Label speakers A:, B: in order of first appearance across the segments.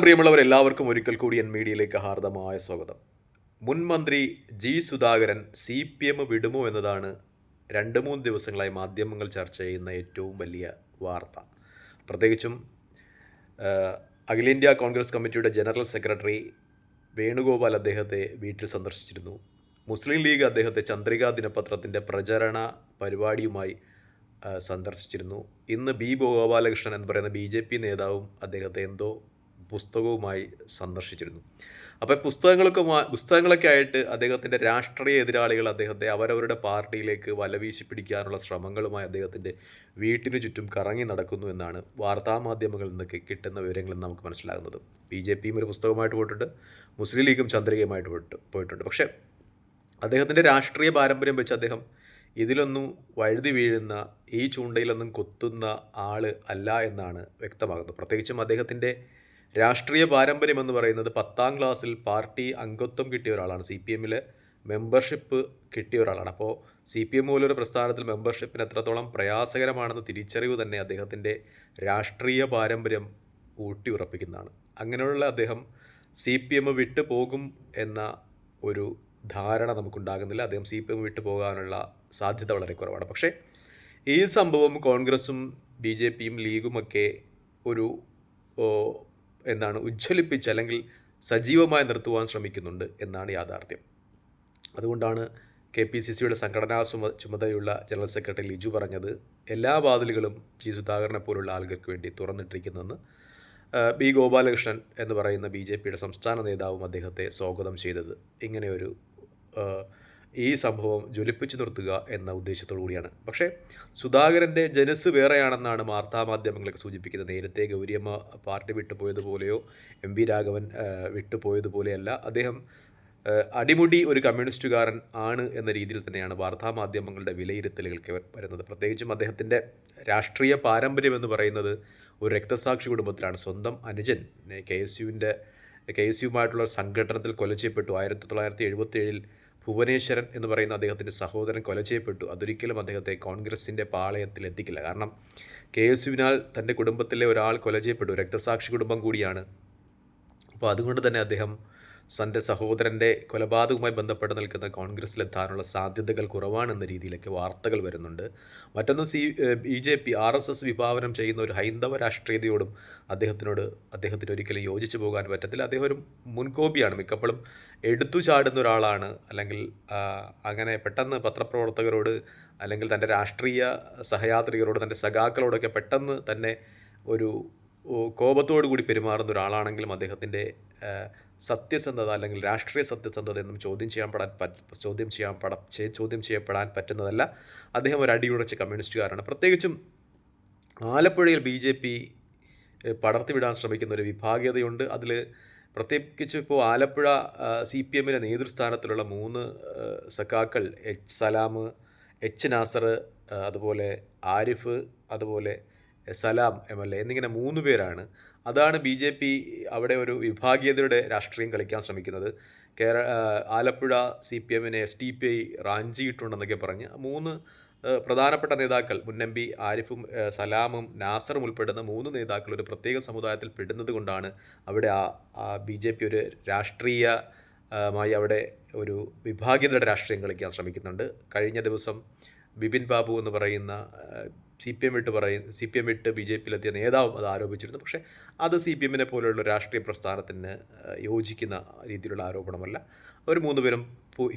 A: പ്രിയമുള്ളവർ എല്ലാവർക്കും ഒരിക്കൽ കൂടി എൻ മീഡിയയിലേക്ക് ഹാർദമായ സ്വാഗതം. മുൻ മന്ത്രി G Sudhakaran C P M വിടുമോ എന്നതാണ് രണ്ട് മൂന്ന് ദിവസങ്ങളായി മാധ്യമങ്ങൾ ചർച്ച ചെയ്യുന്ന ഏറ്റവും വലിയ വാർത്ത. പ്രത്യേകിച്ചും അഖിലേന്ത്യാ കോൺഗ്രസ് കമ്മിറ്റിയുടെ ജനറൽ സെക്രട്ടറി വേണുഗോപാൽ അദ്ദേഹത്തെ വീട്ടിൽ സന്ദർശിച്ചിരുന്നു. മുസ്ലിം ലീഗ് അദ്ദേഹത്തെ ചന്ദ്രികാ ദിനപത്രത്തിന്റെ പ്രചരണ പരിപാടിയുമായി സന്ദർശിച്ചിരുന്നു. ഇന്ന് ബി ഗോപാലകൃഷ്ണൻ എന്ന് പറയുന്ന ബി ജെ പി നേതാവും അദ്ദേഹത്തെ എന്തോ പുസ്തകവുമായി സന്ദർശിച്ചിരുന്നു. അപ്പോൾ പുസ്തകങ്ങളൊക്കെ പുസ്തകങ്ങളൊക്കെ ആയിട്ട് അദ്ദേഹത്തിന്റെ രാഷ്ട്രീയ എതിരാളികൾ അദ്ദേഹത്തെ അവരവരുടെ പാർട്ടിയിലേക്ക് വലവീശി പിടിക്കാനുള്ള ശ്രമങ്ങളുമായി അദ്ദേഹത്തിന്റെ വീട്ടിനു ചുറ്റും കറങ്ങി നടക്കുന്നു എന്നാണ് വാർത്താമാധ്യമങ്ങളിൽ നിന്നൊക്കെ കിട്ടുന്ന വിവരങ്ങളിൽ നമുക്ക് മനസ്സിലാകുന്നത്. ബി ജെ പിയും ഒരു പുസ്തകമായിട്ട് പോയിട്ടുണ്ട് മുസ്ലിം ലീഗും ചന്ദ്രികയുമായിട്ട് പോയിട്ട് പോയിട്ടുണ്ട്. പക്ഷേ അദ്ദേഹത്തിന്റെ രാഷ്ട്രീയ പാരമ്പര്യം വെച്ച് അദ്ദേഹം ഇതിലൊന്നും വഴുതി വീഴുന്ന ഈ ചൂണ്ടയിലൊന്നും കൊത്തുന്ന ആൾ അല്ല എന്നാണ് വ്യക്തമാകുന്നത്. പ്രത്യേകിച്ചും അദ്ദേഹത്തിന്റെ രാഷ്ട്രീയ പാരമ്പര്യം എന്ന് പറയുന്നത് പത്താം ക്ലാസ്സിൽ പാർട്ടി അംഗത്വം കിട്ടിയ ഒരാളാണ്. സി പി എമ്മിലെ മെമ്പർഷിപ്പ് കിട്ടിയ ഒരാളാണ്. അപ്പോൾ സി പി എം പോലൊരു പ്രസ്ഥാനത്തിൽ മെമ്പർഷിപ്പിന് എത്രത്തോളം പ്രയാസകരമാണെന്ന് തിരിച്ചറിവ് തന്നെ അദ്ദേഹത്തിന്റെ രാഷ്ട്രീയ പാരമ്പര്യം ഊട്ടി ഉറപ്പിക്കുന്നതാണ് അങ്ങനെയുള്ള അദ്ദേഹം സി പി എം വിട്ടു പോകും എന്ന ഒരു ധാരണ നമുക്കുണ്ടാകുന്നില്ല. അദ്ദേഹം സി പി എം വിട്ടു പോകാനുള്ള സാധ്യത വളരെ കുറവാണ്. പക്ഷേ ഈ സംഭവം കോൺഗ്രസും ബി ജെ പിയും ലീഗുമൊക്കെ ഒരു ഓ, എന്താണ് ഉജ്ജ്വലിപ്പിച്ച് അല്ലെങ്കിൽ സജീവമായി നിർത്തുവാൻ ശ്രമിക്കുന്നുണ്ട് എന്നാണ് യാഥാർത്ഥ്യം. അതുകൊണ്ടാണ് കെ പി സി സിയുടെ സംഘടനാ ചുമ ചുമതലയുള്ള ജനറൽ സെക്രട്ടറി ലിജു പറഞ്ഞത് എല്ലാ വാതിലുകളും ജി സുധാകരനെ പോലുള്ള ആളുകൾക്ക് വേണ്ടി തുറന്നിട്ടിരിക്കുന്നെന്ന്. ആ, ബി ഗോപാലകൃഷ്ണൻ എന്ന് പറയുന്ന ബി ജെ പിയുടെ സംസ്ഥാന നേതാവും അദ്ദേഹത്തെ സ്വാഗതം ചെയ്തത് ഇങ്ങനെയൊരു ഈ സംഭവം ജ്വലിപ്പിച്ചു നിർത്തുക എന്ന ഉദ്ദേശത്തോടു കൂടിയാണ്. പക്ഷേ സുധാകരന്റെ ജനസ് വേറെയാണെന്നാണ് വാർത്താമാധ്യമങ്ങളൊക്കെ സൂചിപ്പിക്കുന്നത്. നേരത്തെ ഗൗരിയമ്മ പാർട്ടി വിട്ടുപോയതുപോലെയോ എം വി രാഘവൻ വിട്ടുപോയതുപോലെയല്ല അദ്ദേഹം അടിമുടി ഒരു കമ്മ്യൂണിസ്റ്റുകാരൻ ആണ് എന്ന രീതിയിൽ തന്നെയാണ് വാർത്താമാധ്യമങ്ങളുടെ വിലയിരുത്തലുകൾക്ക് വരുന്നത്. പ്രത്യേകിച്ചും അദ്ദേഹത്തിന്റെ രാഷ്ട്രീയ പാരമ്പര്യം എന്ന് പറയുന്നത് ഒരു രക്തസാക്ഷി കുടുംബത്തിലാണ്. സ്വന്തം അനുജൻ കെ എസ് യുവിന്റെ കെ എസ് യുമായിട്ടുള്ള സംഘടനത്തിൽ കൊല ചെയ്യപ്പെട്ടു ആയിരത്തി തൊള്ളായിരത്തി എഴുപത്തി ഏഴിൽ ഭുവനേശ്വരൻ എന്ന് പറയുന്ന അദ്ദേഹത്തിന്റെ സഹോദരൻ കൊല ചെയ്യപ്പെട്ടു. അതൊരിക്കലും അദ്ദേഹത്തെ കോൺഗ്രസിന്റെ പാളയത്തിൽ എത്തിക്കില്ല. കാരണം കെ എസ് യുവിനാൽ തന്റെ കുടുംബത്തിലെ ഒരാൾ കൊല ചെയ്യപ്പെട്ടു. രക്തസാക്ഷി കുടുംബം കൂടിയാണ്. അപ്പോൾ അതുകൊണ്ട് തന്നെ അദ്ദേഹം തന്റെ സഹോദരന്റെ കൊലപാതകവുമായി ബന്ധപ്പെട്ട് നിൽക്കുന്ന കോൺഗ്രസ്സിലെത്താനുള്ള സാധ്യതകൾ കുറവാണെന്ന രീതിയിലൊക്കെ വാർത്തകൾ വരുന്നുണ്ട്. മറ്റൊന്ന് C B J P R S S വിഭാവനം ചെയ്യുന്ന ഒരു ഹൈന്ദവ രാഷ്ട്രീയതയോടും അദ്ദേഹത്തിനോട് അദ്ദേഹത്തിന് ഒരിക്കലും യോജിച്ചു പോകാൻ പറ്റത്തില്ല. അദ്ദേഹം ഒരു മുൻകോപിയാണ്. മിക്കപ്പോഴും എടുത്തു ചാടുന്ന ഒരാളാണ്. അല്ലെങ്കിൽ അങ്ങനെ പെട്ടെന്ന് പത്രപ്രവർത്തകരോട് അല്ലെങ്കിൽ തന്റെ രാഷ്ട്രീയ സഹയാത്രികരോട് തന്റെ സഖാക്കളോടൊക്കെ പെട്ടെന്ന് തന്നെ ഒരു കോപത്തോടു കൂടി പെരുമാറുന്ന ഒരാളാണെങ്കിലും അദ്ദേഹത്തിന്റെ സത്യസന്ധത അല്ലെങ്കിൽ രാഷ്ട്രീയ സത്യസന്ധത എന്നും ചോദ്യം ചെയ്യാൻ പെടാൻ ചോദ്യം ചെയ്യാൻ പട ചോദ്യം ചെയ്യപ്പെടാൻ പറ്റുന്നതല്ല. അദ്ദേഹം ഒരു അടിയുടച്ച കമ്മ്യൂണിസ്റ്റുകാരാണ്. പ്രത്യേകിച്ചും ആലപ്പുഴയിൽ ബി ജെ പി പടർത്തിവിടാൻ ശ്രമിക്കുന്ന ഒരു വിഭാഗീയതയുണ്ട്. അതിൽ പ്രത്യേകിച്ച് ഇപ്പോൾ ആലപ്പുഴ സി പി എമ്മിന്റെ നേതൃസ്ഥാനത്തിലുള്ള മൂന്ന് സഖാക്കൾ എച്ച് സലാം എച്ച് നാസർ അതുപോലെ ആരിഫ് അതുപോലെ സലാം എം എൽ എ എന്നിങ്ങനെ മൂന്ന് പേരാണ്. അതാണ് ബി ജെ പി അവിടെ ഒരു വിഭാഗീയതയുടെ രാഷ്ട്രീയം കളിക്കാൻ ശ്രമിക്കുന്നത്. കേര ആലപ്പുഴ സി പി എമ്മിനെ എസ് ടി പി ഐ റാഞ്ചിയിട്ടുണ്ടെന്നൊക്കെ പറഞ്ഞ് മൂന്ന് പ്രധാനപ്പെട്ട നേതാക്കൾ മുന്നമ്പി ആരിഫും സലാമും നാസറും ഉൾപ്പെടുന്ന മൂന്ന് നേതാക്കൾ ഒരു പ്രത്യേക സമുദായത്തിൽ പെടുന്നത് കൊണ്ടാണ് അവിടെ ആ ബി ജെ പി ഒരു രാഷ്ട്രീയമായി അവിടെ ഒരു വിഭാഗീയതയുടെ രാഷ്ട്രീയം കളിക്കാൻ ശ്രമിക്കുന്നുണ്ട്. കഴിഞ്ഞ ദിവസം ബിപിൻ ബാബു എന്ന് പറയുന്ന സി പി എം വിട്ട് പറയും സി പി എം വിട്ട് ബി ജെ പിയിലെത്തിയ നേതാവും അത് ആരോപിച്ചിരുന്നു. പക്ഷേ അത് സി പി എമ്മിനെ പോലെയുള്ള രാഷ്ട്രീയ പ്രസ്ഥാനത്തിന് യോജിക്കുന്ന രീതിയിലുള്ള ആരോപണമല്ല. അവർ മൂന്നുപേരും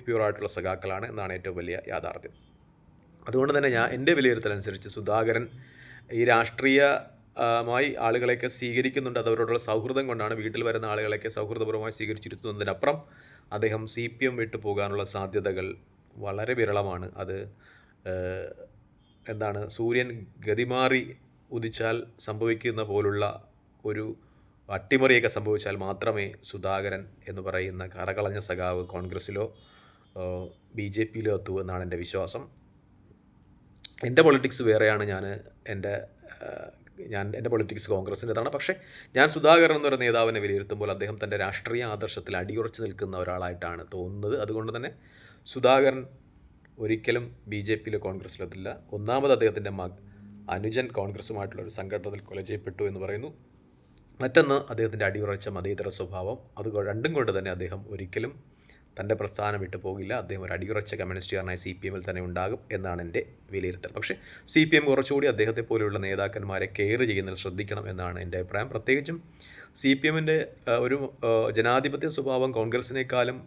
A: പ്യൂറായിട്ടുള്ള സഖാക്കളാണ് എന്നാണ് ഏറ്റവും വലിയ യാഥാർത്ഥ്യം. അതുകൊണ്ട് തന്നെ ഞാൻ എന്റെ വിലയിരുത്തൽ അനുസരിച്ച് സുധാകരൻ ഈ രാഷ്ട്രീയ മായി ആളുകളെയൊക്കെ സ്വീകരിക്കുന്നുണ്ട്. അത് അവരോടുള്ള സൗഹൃദം കൊണ്ടാണ് വീട്ടിൽ വരുന്ന ആളുകളെയൊക്കെ സൗഹൃദപരമായി സ്വീകരിച്ചിരുത്തുന്നതിനപ്പുറം അദ്ദേഹം സി പി എം വിട്ടു പോകാനുള്ള സാധ്യതകൾ വളരെ വിരളമാണ്. അത് എന്താണ് സൂര്യൻ ഗതിമാറി ഉദിച്ചാൽ സംഭവിക്കുന്ന പോലുള്ള ഒരു അട്ടിമറിയൊക്കെ സംഭവിച്ചാൽ മാത്രമേ സുധാകരൻ എന്ന് പറയുന്ന കറകളഞ്ഞ സഖാവ് കോൺഗ്രസ്സിലോ ബി ജെ പിയിലോ എത്തൂ എന്നാണ് എന്റെ വിശ്വാസം. എന്റെ പൊളിറ്റിക്സ് വേറെയാണ്. ഞാൻ എന്റെ ഞാൻ എന്റെ പൊളിറ്റിക്സ് കോൺഗ്രസിന്റെതാണ് പക്ഷേ ഞാൻ സുധാകരൻ എന്നൊരു നേതാവിനെ വിലയിരുത്തുമ്പോൾ അദ്ദേഹം തന്റെ രാഷ്ട്രീയ ആദർശത്തിൽ അടിയുറച്ച് നിൽക്കുന്ന ഒരാളായിട്ടാണ് തോന്നുന്നത്. അതുകൊണ്ട് തന്നെ സുധാകരൻ ഒരിക്കലും ബി ജെ പിയിലോ കോൺഗ്രസ്സിലോ എത്തില്ല ഒന്നാമത് അദ്ദേഹത്തിന്റെ മകൻ അനുജൻ കോൺഗ്രസ്സുമായിട്ടുള്ള ഒരു സംഘടനത്തിൽ കൊല ചെയ്യപ്പെട്ടു എന്ന് പറയുന്നു. മറ്റൊന്ന് അദ്ദേഹത്തിന്റെ അടിയുറച്ച മതേതര സ്വഭാവം. അത് രണ്ടും കൊണ്ട് തന്നെ അദ്ദേഹം ഒരിക്കലും തന്റെ പ്രസ്ഥാനം വിട്ടു പോകില്ല. അദ്ദേഹം ഒരു അടിയുറച്ച കമ്മ്യൂണിസ്റ്റുകാരനായി സി പി എമ്മിൽ തന്നെ ഉണ്ടാകും എന്നാണ് എന്റെ വിലയിരുത്തൽ. പക്ഷേ സി പി എം കുറച്ചുകൂടി അദ്ദേഹത്തെ പോലെയുള്ള നേതാക്കന്മാരെ കെയർ ചെയ്യുന്നതിൽ ശ്രദ്ധിക്കണം എന്നാണ് എന്റെ അഭിപ്രായം. പ്രത്യേകിച്ചും സി പി എമ്മിന്റെ ഒരു ജനാധിപത്യ സ്വഭാവം കോൺഗ്രസിനേക്കാളും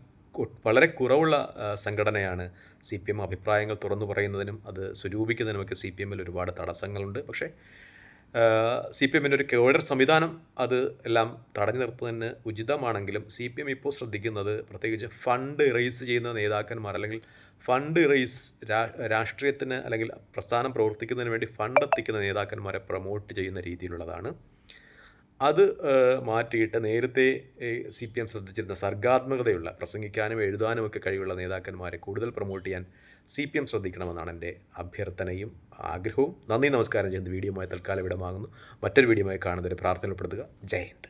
A: വളരെ കുറവുള്ള സംഘടനയാണ് സി പി എം അഭിപ്രായങ്ങൾ തുറന്നു പറയുന്നതിനും അത് സ്വരൂപിക്കുന്നതിനുമൊക്കെ സി പി എമ്മിൽ ഒരുപാട് തടസ്സങ്ങളുണ്ട്. പക്ഷേ സി പി എമ്മിന്റെ ഒരു കേഡർ സംവിധാനം അത് എല്ലാം തടഞ്ഞു നിർത്തുന്നതിന് ഉചിതമാണെങ്കിലും സി പി എം ഇപ്പോൾ ശ്രദ്ധിക്കുന്നത് പ്രത്യേകിച്ച് ഫണ്ട് റേസ് ചെയ്യുന്ന നേതാക്കന്മാർ അല്ലെങ്കിൽ ഫണ്ട് റേസ് രാഷ്ട്രീയത്തിന് അല്ലെങ്കിൽ പ്രസ്ഥാനം പ്രവർത്തിക്കുന്നതിന് വേണ്ടി ഫണ്ട് എത്തിക്കുന്ന നേതാക്കന്മാരെ പ്രൊമോട്ട് ചെയ്യുന്ന രീതിയിലുള്ളതാണ്. അത് മാറ്റിയിട്ട് നേരത്തെ സി പി എം ശ്രദ്ധിച്ചിരുന്ന സർഗാത്മകതയുള്ള പ്രസംഗിക്കാനും എഴുതാനും ഒക്കെ കഴിവുള്ള നേതാക്കന്മാരെ കൂടുതൽ പ്രൊമോട്ട് ചെയ്യാൻ സി പി എം ശ്രദ്ധിക്കണമെന്നാണ് എന്റെ അഭ്യർത്ഥനയും ആഗ്രഹവും. നന്ദി നമസ്കാരം ചെയ്യുന്ന വീഡിയോയുമായി തൽക്കാലം ഇടമാകുന്നു മറ്റൊരു വീഡിയോയുമായി കാണുന്നതിന് പ്രാർത്ഥനപ്പെടുത്തുക ജയ് ഹിന്ദ്.